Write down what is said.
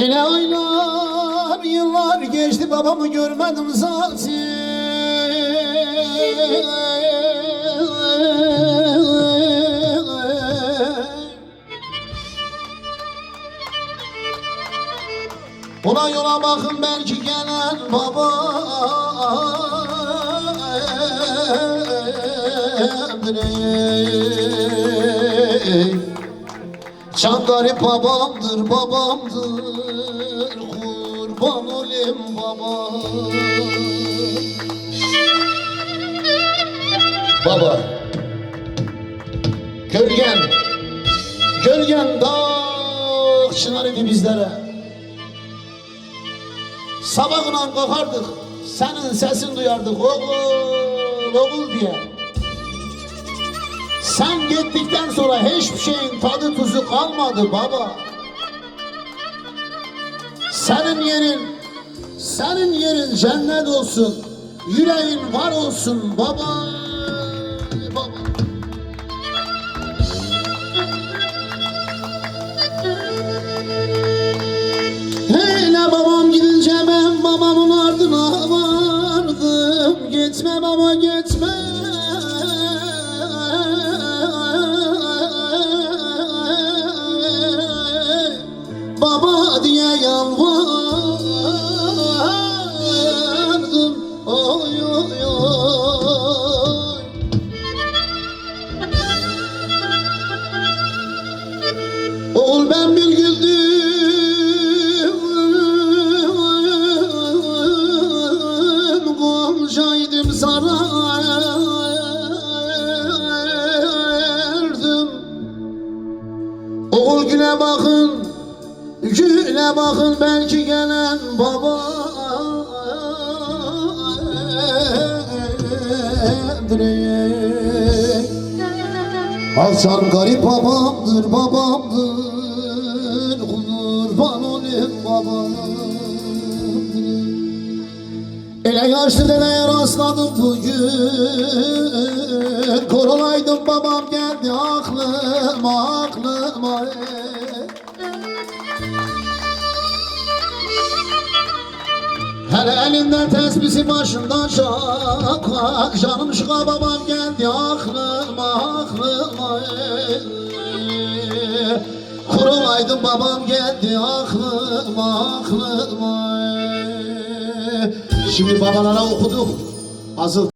Ele aylar yıllar geçti babamı görmedim zaten. Ona yola bakın belki gelen baba Can babamdır babamdır. Kurban olayım baba. Baba. Gölgen. Gölgen dağ çınar bizlere. Sabahına kalkardık, senin sesin duyardık. Oğul, oğul diye. Sen gittikten sonra hiçbir şeyin tadı tuzu kalmadı baba. Senin yerin, senin yerin cennet olsun, yüreğin var olsun baba. Baba. Hele babam gidince ben babamın ardına vardım Gitme baba gitme Oğul ben bir güldüm. Gonca sarardım Oğul güle bakın Güle bakın belki gelen baba Alçan garip babamdır babamdır Kurban olayım babamdır Ele yaşlı dedeye rastladım bugün. Korulaydım babam geldi aklıma aklıma Hele elinde tesbisi başında şaka Canım şıka babam geldi aklıma aklıma Kurulaydım babam geldi aklıma aklıma Şimdi babalara okuduk. Azıl